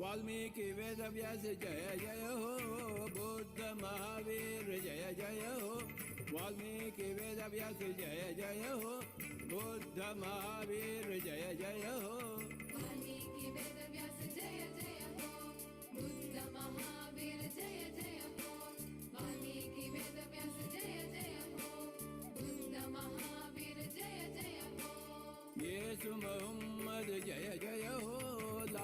वाल्मीकि वेद व्यास जय जय हो बुद्ध महावीर जय जय हो। वाल्मीकि वेद व्यास जय जय हो बुद्ध महावीर जय जय हो। वाल्मीकि जय जय हो बुद्ध महावीर जय जय हो। वाल्मीकि वेदव्यास जय जय हो बुद्ध महावीर जय जय हो। येसु मोहम्मद जय जय हो।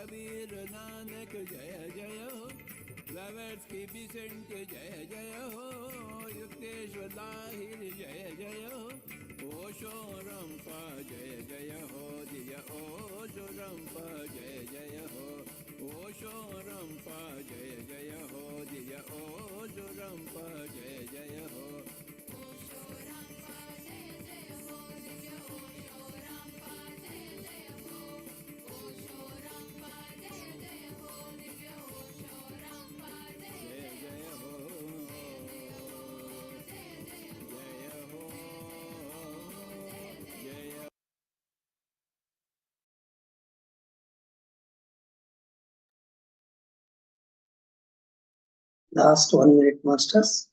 कबीर नानक जय जय हो। लवर्स की बिसेंट जय जय हो। युक्तेश्वर दाहिर जय जय हो। ओशो रंपा Last one minute, masters.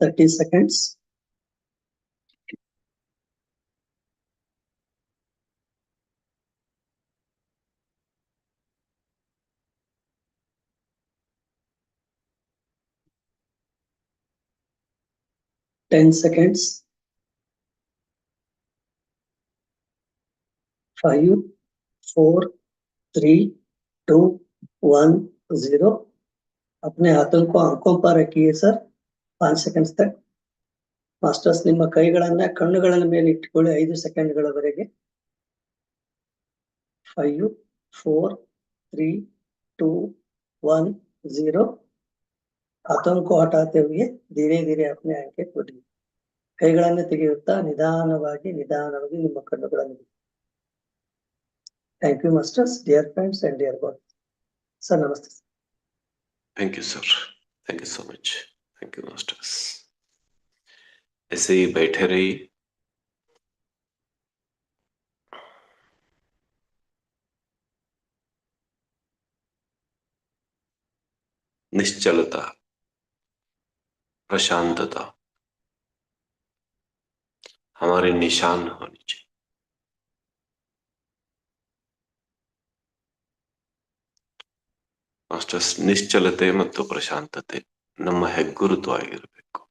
Thirty seconds. Ten seconds. Five, four, three, two, one, zero. अपने हाथों को आँखों पर रखिए सर ಫೈವ್ ಸೆಕೆಂಡ್ಸ್ ತಕ್ ಮಾಸ್ಟರ್ಸ್ ನಿಮ್ಮ ಕೈಗಳನ್ನ ಕಣ್ಣುಗಳ ಮೇಲೆ ಇಟ್ಕೊಳ್ಳಿ ಐದು ಸೆಕೆಂಡ್ಗಳವರೆಗೆ. Five four three two one zero ಆತಂಕ ಹಠಾತ್ ಧೀರೆ ಧೀರೆ ಅಪ್ನೆ ಆಯ್ಕೆ ಕೊಡಿ. ಕೈಗಳನ್ನು ತೆಗೆಯುತ್ತಾ ನಿಧಾನವಾಗಿ ನಿಧಾನವಾಗಿ ನಿಮ್ಮ ಕಣ್ಣುಗಳನ್ನು thank you masters dear friends and dear bye sir ನಮಸ್ತೆ. Thank you sir thank you so much thank you masters ऐसे ही बैठे रही। निश्चलता, प्रशांतता, हमारे निशान होनी चाहिए। मास्टर्स निश्चलते मत तो प्रशांतते। ನಮ್ಮ ಹೆಗ್ಗುರುತು ಆಗಿರಬೇಕು.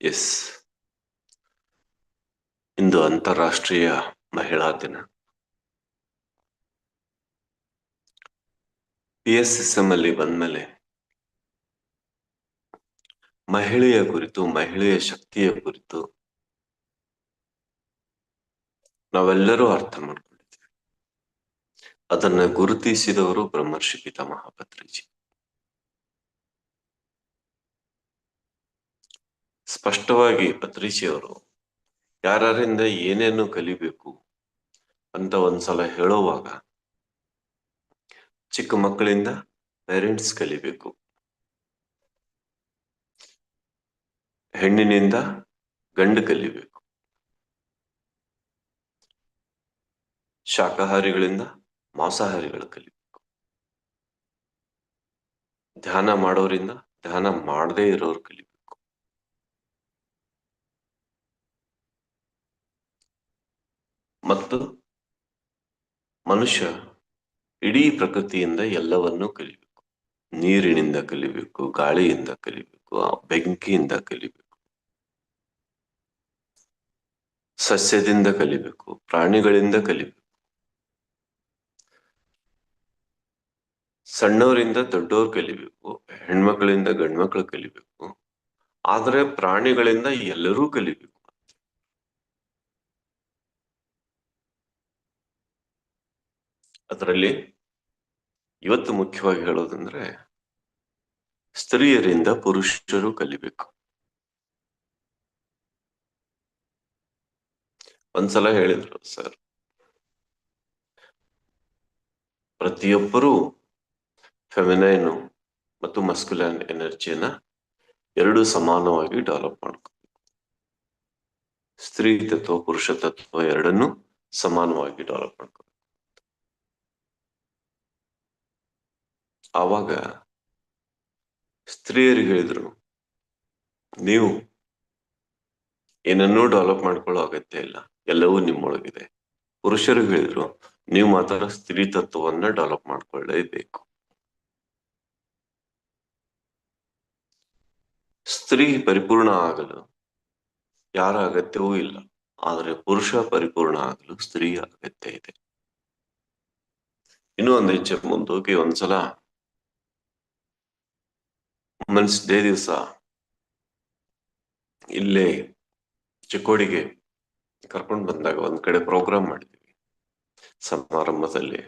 ಎಸ್. ಇಂದು ಅಂತಾರಾಷ್ಟ್ರೀಯ ಮಹಿಳಾ ದಿನ. ಪಿ ಎಸ್ ಎಸ್ ಎಂ ಅಲ್ಲಿ ಬಂದ್ಮೇಲೆ ಮಹಿಳೆಯ ಕುರಿತು, ಮಹಿಳೆಯ ಶಕ್ತಿಯ ಕುರಿತು ನಾವೆಲ್ಲರೂ ಅರ್ಥ ಮಾಡ್ಕೊಂಡಿದ್ದೀವಿ. ಅದನ್ನ ಗುರುತಿಸಿದವರು ಬ್ರಹ್ಮರ್ಷಿ ಪಿತಾಮಹ ಮಹಾಪತ್ರಿಜಿ ಸ್ಪಷ್ಟವಾಗಿ ಪತ್ರಿಜಿಯವರು, ಯಾರಿಂದ ಏನೇನು ಕಲಿಬೇಕು ಅಂತ ಒಂದ್ಸಲ ಹೇಳುವಾಗ ಚಿಕ್ಕ ಮಕ್ಕಳಿಂದ ಪೇರೆಂಟ್ಸ್ ಕಲಿಬೇಕು. ಹೆಣ್ಣಿನಿಂದ ಗಂಡು ಕಲಿಬೇಕು. ಶಾಕಾಹಾರಿಗಳಿಂದ ಮಾಂಸಾಹಾರಿಗಳು ಕಲಿಬೇಕು. ಧ್ಯಾನ ಮಾಡೋರಿಂದ ಧ್ಯಾನ ಮಾಡದೇ ಇರೋರು ಕಲಿಬೇಕು. ಮತ್ತು ಮನುಷ್ಯ ಇಡೀ ಪ್ರಕೃತಿಯಿಂದ ಎಲ್ಲವನ್ನೂ ಕಲಿಬೇಕು. ನೀರಿನಿಂದ ಕಲಿಬೇಕು, ಗಾಳಿಯಿಂದ ಕಲಿಬೇಕು, ಬೆಂಕಿಯಿಂದ ಕಲಿಬೇಕು. ಸಸ್ಯದಿಂದ ಕಲಿಬೇಕು, ಪ್ರಾಣಿಗಳಿಂದ ಕಲಿಬೇಕು. ಸಣ್ಣವರಿಂದ ದೊಡ್ಡವ್ರು ಕಲಿಬೇಕು, ಹೆಣ್ಮಕ್ಳಿಂದ ಗಂಡ್ಮಕ್ಳು ಕಲಿಬೇಕು, ಆದ್ರೆ ಪ್ರಾಣಿಗಳಿಂದ ಎಲ್ಲರೂ ಕಲಿಬೇಕು. ಅದರಲ್ಲಿ ಇವತ್ತು ಮುಖ್ಯವಾಗಿ ಹೇಳೋದಂದ್ರೆ, ಸ್ತ್ರೀಯರಿಂದ ಪುರುಷರು ಕಲಿಬೇಕು. ಒಂದ್ಸಲ ಹೇಳಿದ್ರು ಸರ್. ಪ್ರತಿಯೊಬ್ಬರೂ ಫೆಮಿನೈನು ಮತ್ತು ಮಸ್ಕ್ಯುಲನ್ ಎನರ್ಜಿಯನ್ನ ಎರಡು ಸಮಾನವಾಗಿ ಡೆವಲಪ್ ಮಾಡ್ಕೋಬೇಕು. ಸ್ತ್ರೀ ತತ್ವ, ಪುರುಷ ತತ್ವ ಎರಡನ್ನು ಸಮಾನವಾಗಿ ಡೆವಲಪ್ ಮಾಡ್ಕೋಬೇಕು. ಆವಾಗ ಸ್ತ್ರೀಯರಿಗೆ ಹೇಳಿದ್ರು, ನೀವು ಏನನ್ನೂ ಡೆವಲಪ್ ಮಾಡ್ಕೊಳ್ಳೋ ಅಗತ್ಯ ಇಲ್ಲ. ಎಲ್ಲವೂ ನಿಮ್ಮೊಳಗಿದೆ. ಪುರುಷರು ಹೇಳಿದ್ರು, ನೀವು ಮಾತ್ರ ಸ್ತ್ರೀ ತತ್ವವನ್ನ ಡೆವಲಪ್ ಮಾಡ್ಕೊಳ್ಳೇಬೇಕು. ಸ್ತ್ರೀ ಪರಿಪೂರ್ಣ ಆಗಲು ಯಾರ ಅಗತ್ಯವೂ ಇಲ್ಲ. ಆದರೆ ಪುರುಷ ಪರಿಪೂರ್ಣ ಆಗಲು ಸ್ತ್ರೀ ಅಗತ್ಯ ಇದೆ. ಇನ್ನೂ ಒಂದು ಹೆಜ್ಜೆ ಮುಂದೋಗಿ ಒಂದ್ಸಲ ವುಮೆನ್ಸ್ ಡೇ ದಿವಸ ಇಲ್ಲೇ ಚಿಕ್ಕೋಡಿಗೆ ಕರ್ಕೊಂಡು ಬಂದಾಗ ಒಂದ್ ಕಡೆ ಪ್ರೋಗ್ರಾಮ್ ಮಾಡಿದ್ವಿ ಸಮಾರಂಭದಲ್ಲಿ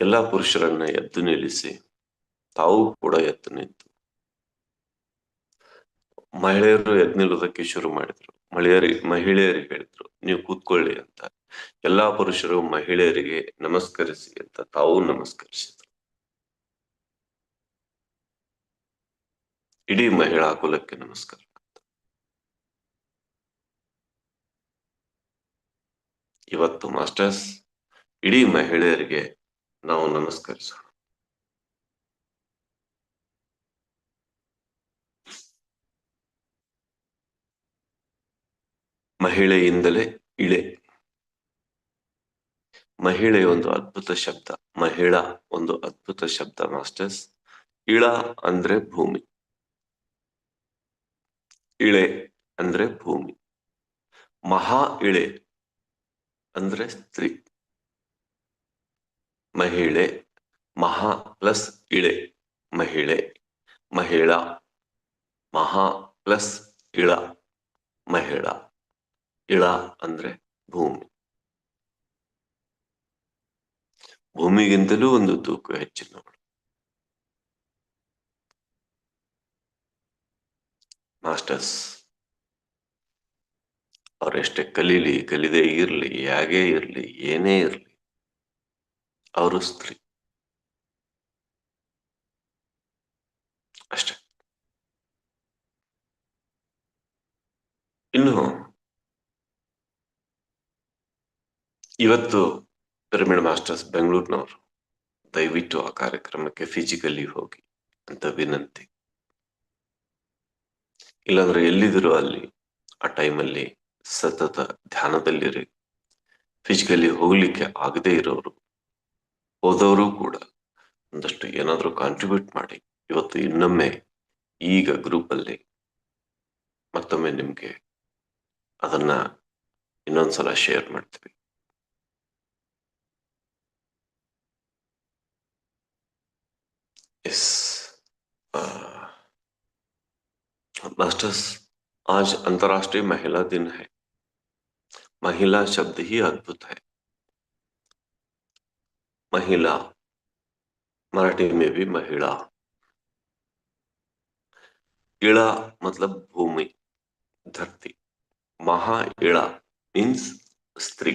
ಎಲ್ಲಾ ಪುರುಷರನ್ನ ಎದ್ದು ನಿಲ್ಲಿಸಿ ತಾವು ಕೂಡ ಎದ್ದು ನಿಂತು ಮಹಿಳೆಯರು ಎದ್ದು ನಿಲ್ಲೋದಕ್ಕೆ ಶುರು ಮಾಡಿದ್ರು. ಮಹಿಳೆಯರಿಗೆ ಮಹಿಳೆಯರಿಗೆ ಹೇಳಿದ್ರು, ನೀವು ಕೂತ್ಕೊಳ್ಳಿ ಅಂತ. ಎಲ್ಲಾ ಪುರುಷರು ಮಹಿಳೆಯರಿಗೆ ನಮಸ್ಕರಿಸಿ ಅಂತ ತಾವು ನಮಸ್ಕರಿಸಿದ್ರು. ಇಡೀ ಮಹಿಳಾ ಕುಲಕ್ಕೆ ನಮಸ್ಕಾರ. ಇವತ್ತು ಮಾಸ್ಟರ್ಸ್, ಇಡೀ ಮಹಿಳೆಯರಿಗೆ ನಾವು ನಮಸ್ಕರಿಸೋಣ. ಮಹಿಳೆಯಿಂದಲೇ ಇಳೆ. ಮಹಿಳೆ ಒಂದು ಅದ್ಭುತ ಶಬ್ದ, ಮಹಿಳಾ ಒಂದು ಅದ್ಭುತ ಶಬ್ದ ಮಾಸ್ಟರ್ಸ್. ಇಳ ಅಂದ್ರೆ ಭೂಮಿ. ಇಳೆ ಅಂದ್ರೆ ಭೂಮಿ. ಮಹಾ ಇಳೆ ಅಂದ್ರೆ ಸ್ತ್ರೀ, ಮಹಿಳೆ, ಮಹಾ ಪ್ಲಸ್ ಇಳೆ, ಮಹಿಳೆ, ಮಹಿಳಾ, ಮಹಾ ಪ್ಲಸ್ ಇಳ, ಮಹಿಳಾ, ಇಳ ಅಂದ್ರೆ ಭೂಮಿ. ಭೂಮಿಗಿಂತಲೂ ಒಂದು ತೂಕ ಹೆಚ್ಚಿನವಳು ಮಾಸ್ಟರ್ಸ್. ಅವರೆಷ್ಟೇ ಕಲೀಲಿ, ಕಲಿದೇ ಇರ್ಲಿ, ಹೇಗೇ ಇರ್ಲಿ, ಏನೇ ಇರ್ಲಿ. ಅವರು ಸ್ತ್ರೀ. ಅಷ್ಟೆ. ಇನ್ನು ಇವತ್ತು ಪಿರಮಿಡ್ ಮಾಸ್ಟರ್ಸ್ ಬೆಂಗಳೂರಿನವರು ದಯವಿಟ್ಟು ಆ ಕಾರ್ಯಕ್ರಮಕ್ಕೆ ಫಿಸಿಕಲಿ ಹೋಗಿ ಅಂತ ವಿನಂತಿ. ಇಲ್ಲಾಂದ್ರೆ ಎಲ್ಲಿದ್ರು ಅಲ್ಲಿ, ಆ ಟೈಮಲ್ಲಿ ಸತತ ಧ್ಯಾನದಲ್ಲಿರಿ ಫಿಸಿಕಲಿ ಹೋಗ್ಲಿಕ್ಕೆ ಆಗದೆ ಇರೋರು ಹೋದವರು ಕೂಡ ಒಂದಷ್ಟು ಏನಾದರೂ ಕಾಂಟ್ರಿಬ್ಯೂಟ್ ಮಾಡಿ ಇವತ್ತು ಇನ್ನೊಮ್ಮೆ ಈಗ ಗ್ರೂಪ್ ಅಲ್ಲಿ ಮತ್ತೊಮ್ಮೆ ನಿಮ್ಗೆ ಅದನ್ನ ಇನ್ನೊಂದ್ಸಲ ಶೇರ್ ಮಾಡ್ತೀವಿ ಎಸ್ मास्टर्स आज अंतर्राष्ट्रीय महिला दिन है महिला शब्द ही अद्भुत है। महिला, मराठी में भी महिला। इड़ा मतलब भूमि, धरती। महा इड़ा मीन्स स्त्री।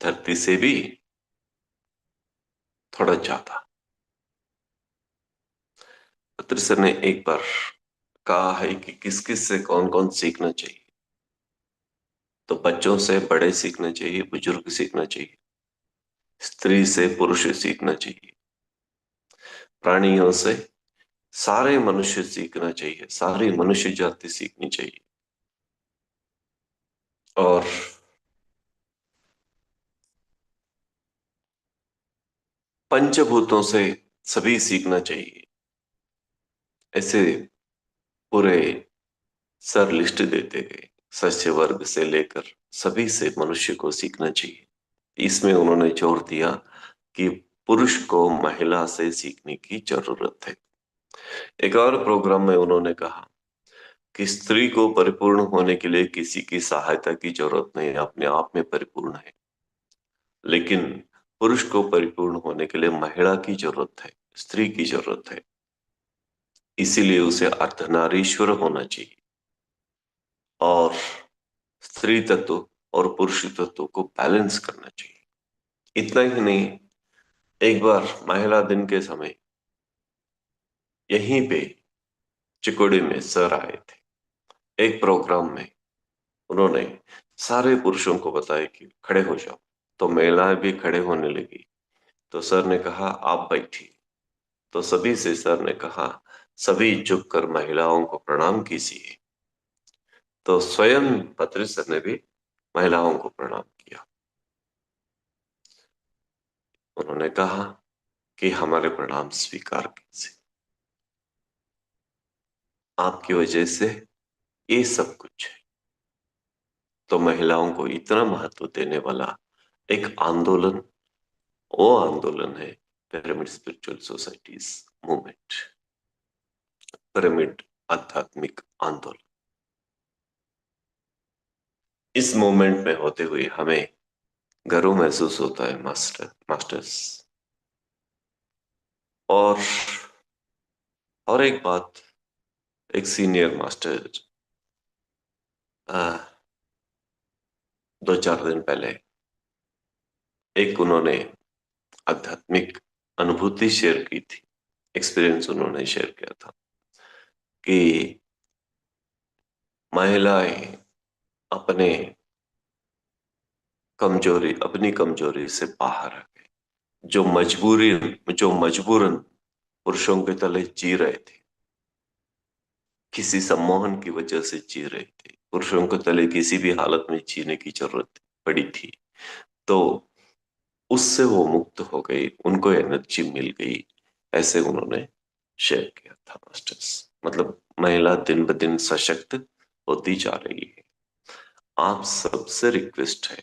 धरती से भी थोड़ा ज़्यादा। पत्र सर ने एक बार कहा है कि किस किस से कौन कौन सीखना चाहिए? तो बच्चों से, बड़े सीखना चाहिए, बुज़ुर्ग सीखना चाहिए, स्त्री से, पुरुष सीखना चाहिए। प्राणियों से सारे मनुष्य सीखना चाहिए, सारी मनुष्य जाति सीखनी चाहिए। और पंचभूतों से सभी सीखना चाहिए। ऐसे पूरे सर लिस्ट देते गए। सस्य वर्ग से लेकर सभी से मनुष्य को सीखना चाहिए। इसमें उन्होंने ज़ोर दिया कि पुरुष को महिला से सीखने की ज़रूरत है। एक और प्रोग्राम में उन्होंने कहा कि स्त्री को परिपूर्ण होने के लिए किसी की सहायता की ज़रूरत नहीं, अपने आप में परिपूर्ण है। लेकिन पुरुष को परिपूर्ण होने के लिए महिला की ज़रूरत है, स्त्री की ज़रूरत है। इसीलिए उसे अर्धनारीश्वर होना चाहिए। और स्त्री तत्व और पुरुष तत्व को बैलेंस करना चाहिए। इतना ही नहीं, एक बार महिला दिन के समय यहीं पे चिकोड़ी में सर आए थे। एक प्रोग्राम में उन्होंने सारे पुरुषों को बताया कि खड़े हो जाओ। तो महिलाएँ भी खड़े होने लगी। तो सर ने कहा, आप बैठिए। तो सभी से सर ने कहा सभी झुककर महिलाओं को प्रणाम कीजिए। तो स्वयं पत्री सर ने भी महिलाओं को प्रणाम किया। उन्होंने कहा कि हमारे प्रणाम स्वीकार कीजिए। आपकी वजह से ये सब कुछ है। तो महिलाओं को इतना महत्व देने वाला एक आंदोलन, वो आंदोलन है pyramid spiritual societies movement pyramid आध्यात्मिक आंदोलन। इस मोमेंट में होते हुए हमें गर्व महसूस होता है, मास्टर, मास्टर्स। और और एक बात, एक सीनियर मास्टर दो चार दिन पहले, एक उन्होंने आध्यात्मिक अनुभूति शेयर की थी, एक्सपीरियंस उन्होंने शेयर किया था। कि महिलाएँ अपने कमज़ोरी, अपनी कमज़ोरी से बाहर आ गए जो मजबूरी, जो मजबूरन पुरुषों के तले जी रहे थे, किसी सम्मोहन की वजह से जी रहे थे। पुरुषों के तले किसी भी हालत में जीने की ज़रूरत पड़ी थी। तो उससे वो मुक्त हो गई, उनको एनर्जी मिल गई, ऐसे उन्होंने शेयर किया था मास्टर्स। मतलब महिला दिन ब दिन सशक्त होती जा रही है। आप सबसे रिक्वेस्ट है।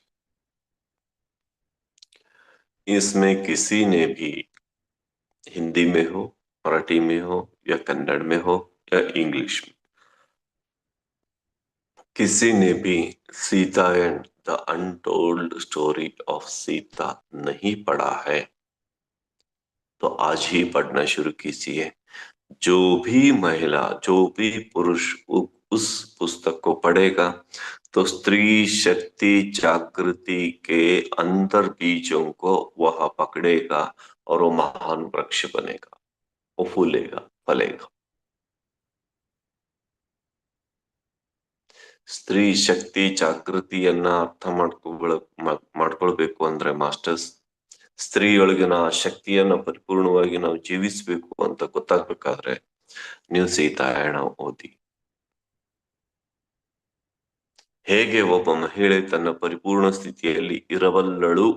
इसमें किसी ने भी हिंदी में हो, मराठी में हो, या कन्नड़ में हो, या इंग्लिश में, किसी ने भी Sita and the untold story of Sita नहीं पढ़ा है तो आज ही पढ़ना शुरू कीजिए। जो भी महिला जो भी पुरुष उ- उस पुस्तक को पढ़ेगा तो स्त्री शक्ति जागृति के अंतर बीजों को वह पकड़ेगा और वो महान वृक्ष बनेगा वो फूलेगा फलेगा ಸ್ತ್ರೀ ಶಕ್ತಿ ಜಾಗೃತಿಯನ್ನ ಅರ್ಥ ಮಾಡ್ಕೊಳ ಮಾಡ್ಕೊಳ್ಬೇಕು ಅಂದ್ರೆ ಮಾಸ್ಟರ್ಸ್ ಸ್ತ್ರೀಯೊಳಗಿನ ಶಕ್ತಿಯನ್ನ ಪರಿಪೂರ್ಣವಾಗಿ ನಾವು ಜೀವಿಸ್ಬೇಕು ಅಂತ ಗೊತ್ತಾಗ್ಬೇಕಾದ್ರೆ ನೀವು ಸೀತಾಯಣ ಓದಿ. ಹೇಗೆ ಒಬ್ಬ ಮಹಿಳೆ ತನ್ನ ಪರಿಪೂರ್ಣ ಸ್ಥಿತಿಯಲ್ಲಿ ಇರಬಲ್ಲಳು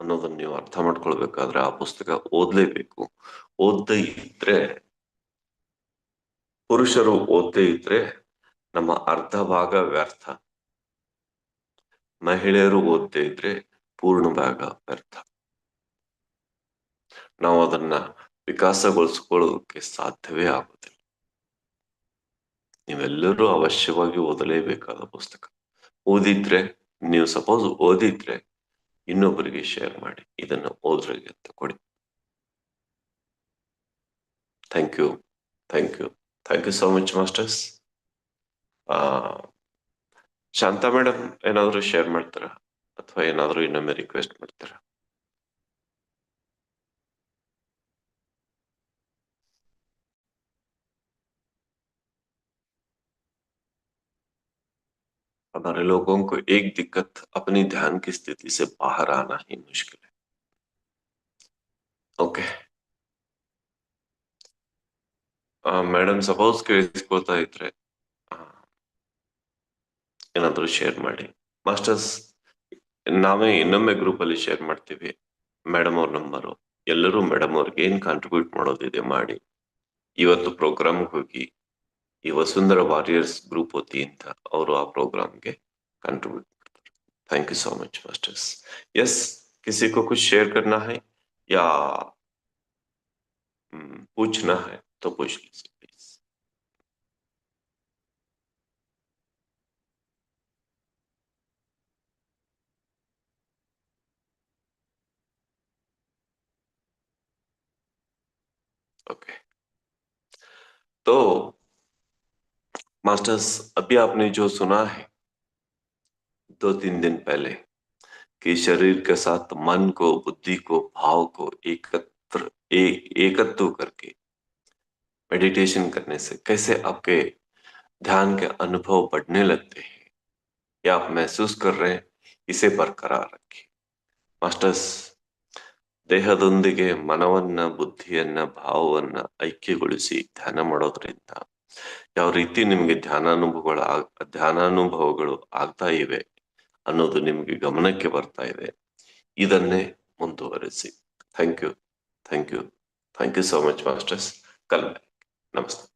ಅನ್ನೋದನ್ನ ನೀವು ಅರ್ಥ ಮಾಡ್ಕೊಳ್ಬೇಕಾದ್ರೆ ಆ ಪುಸ್ತಕ ಓದ್ಲೇಬೇಕು. ಓದ್ದೇ ಇದ್ರೆ, ಪುರುಷರು ಓದ್ದೇ ಇದ್ರೆ ನಮ್ಮ ಅರ್ಧ ಭಾಗ ವ್ಯರ್ಥ. ಮಹಿಳೆಯರು ಓದ್ದೇ ಇದ್ರೆ ಪೂರ್ಣ ಭಾಗ ವ್ಯರ್ಥ. ನಾವು ಅದನ್ನ ವಿಕಾಸಗೊಳಿಸ್ಕೊಳ್ಳೋದಕ್ಕೆ ಸಾಧ್ಯವೇ ಆಗುದಿಲ್ಲ ನೀವೆಲ್ಲರೂ ಅವಶ್ಯವಾಗಿ ಓದಲೇಬೇಕಾದ ಪುಸ್ತಕ. ಓದಿದ್ರೆ, ನೀವು ಸಪೋಸ್ ಓದಿದ್ರೆ ಇನ್ನೊಬ್ಬರಿಗೆ ಶೇರ್ ಮಾಡಿ, ಇದನ್ನ ಓದ್ರಿಗೆ ಅಂತ ಕೊಡಿ. Thank you thank you thank you so much masters Shanta madam ಏನಾದರೂ ಶೇರ್ ಮಾಡ್ತಾರಾ? अथवा ಏನಾದರೂ ಇನ್ನೊಮ್ಮೆ ರಿಕ್ವೆಸ್ಟ್ ಮಾಡ್ತೀರಾ हमारे लोगों को एक दिक्कत अपनी ध्यान की स्थिति से बाहर आना ही मुश्किल है ओके मैडम सपोज़ कोता शेयर मास्टर्स ನಾವೇ ಇನ್ನೊಮ್ಮೆ ಗ್ರೂಪ್ ಅಲ್ಲಿ ಶೇರ್ ಮಾಡ್ತೀವಿ ಮೇಡಮ್ ಅವ್ರ ನಂಬರು ಎಲ್ಲರೂ ಮೇಡಮ್ ಅವ್ರಿಗೆ ಏನ್ ಕಾಂಟ್ರಿಬ್ಯೂಟ್ ಮಾಡೋದಿದೆ ಮಾಡಿ ಇವತ್ತು ಪ್ರೋಗ್ರಾಮ್ಗೆ ಹೋಗಿ ಈ ವಸುಂಧರ ವಾರಿಯರ್ಸ್ ಗ್ರೂಪ್ ವತಿಯಿಂದ ಅವರು ಆ ಪ್ರೋಗ್ರಾಮ್ಗೆ कंट्रीब्यूट करते thank you so much masters yes किसी को कुछ शेयर करना है या हम्म, पूछना है तो पूछ लीजिए ओके तो मास्टर्स अभी आपने जो सुना है दो तीन दिन पहले कि शरीर के साथ मन को बुद्धि को भाव को एकत्र एक, एकत्व करके मेडिटेशन करने से कैसे आपके ध्यान के अनुभव बढ़ने लगते हैं या आप महसूस कर रहे हैं इसे बरकरार रखिए मास्टर्स ದೇಹದೊಂದಿಗೆ ಮನವನ್ನ, ಬುದ್ಧಿಯನ್ನ, ಭಾವವನ್ನ ಐಕ್ಯಗೊಳಿಸಿ ಧ್ಯಾನ ಮಾಡೋದ್ರಿಂದ ಯಾವ ರೀತಿ ನಿಮ್ಗೆ ಧ್ಯಾನಾನುಭವಗಳು ಧ್ಯಾನಾನುಭವಗಳು ಆಗ್ತಾ ಇವೆ ಅನ್ನೋದು ನಿಮ್ಗೆ ಗಮನಕ್ಕೆ ಬರ್ತಾ ಇದೆ, ಇದನ್ನೇ ಮುಂದುವರಿಸಿ. Thank you thank you thank you so much masters ಕಲ್ ನಮಸ್ತೆ